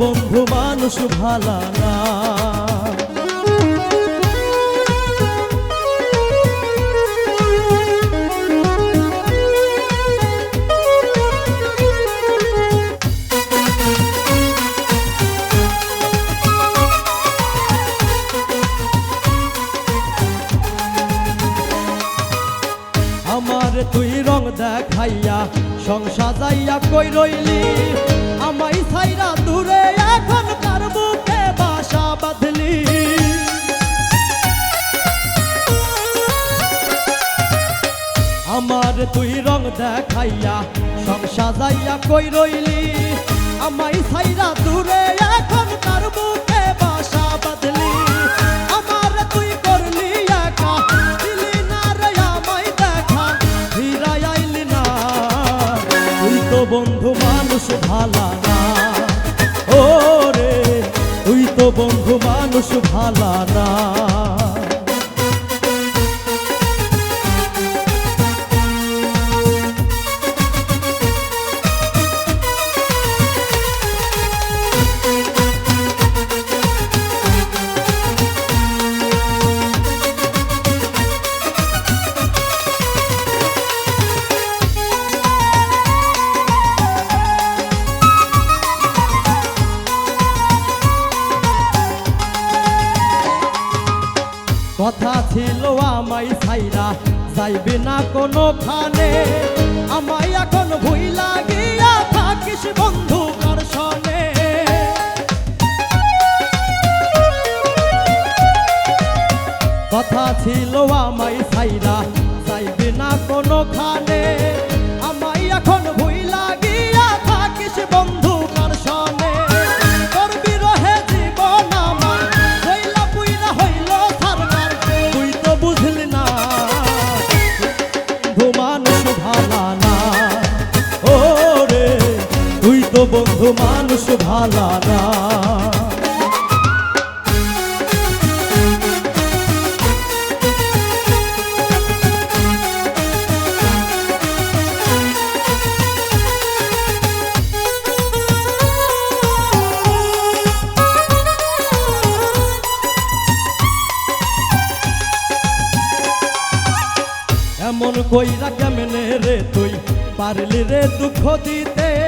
বন্ধু মানুষ ভালা না। তুই রং দেখাইয়া সংসার যাইয়া কই রইলি? আমাই ছাইরা দূরে এখন কার বুকে বাসা বাঁধলি? আমার তুই রং দেখাইয়া সংসার যাইয়া কই রইলি? আমাই ছাইরা দূরে এখন কার বুকে বাসা বাঁধলি? আমার তুই করলি একা, দিলি না রে আমায় দেখা ফিরাই না। তুই তো বন্ধু মানুষ ভালা বন্ধু মানুষ ভালা না কথা ছিল আমায় ছাইরা, যাইবে না কোনো খানে আমায় এখন ভুই লাগিয়া থাকিস বন্ধু কার কথা ছিল আমায় ছাইরা, যাইবে না কোনো খানে আমায় এখন ভুই লাগিয়া তো বন্ধু মানুষ ভালা না এমন কইরা কেমনে রে তুই? পারলি রে দুঃখ দিতে।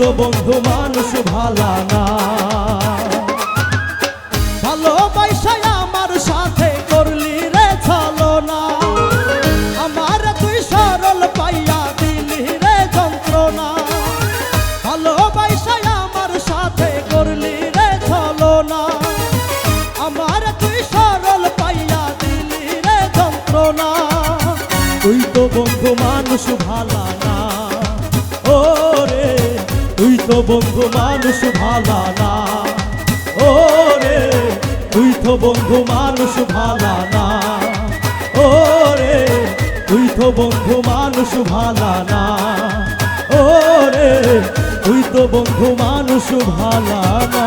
তো বন্ধু মানুষ ভালা না। ভালোবাসায় আমার সাথে করলি রে ছলো না আমার তুই সরল পাইয়া দিলি রে যন্ত্রণা। ভালোবাসায় আমার সাথে করলি রে ছলো না আমার তুই সরল পাইয়া দিলি রে যন্ত্রণা। তুই তো বন্ধু মানুষ ভালা না। ও রে তুই তো বন্ধু মানুষ ভালা না। ও রে, তুই তো বন্ধু মানুষ ভালা না। ও রে, তুই তো বন্ধু মানুষ ভালা না। ও রে, তুই তো বন্ধু মানুষ ভালা না।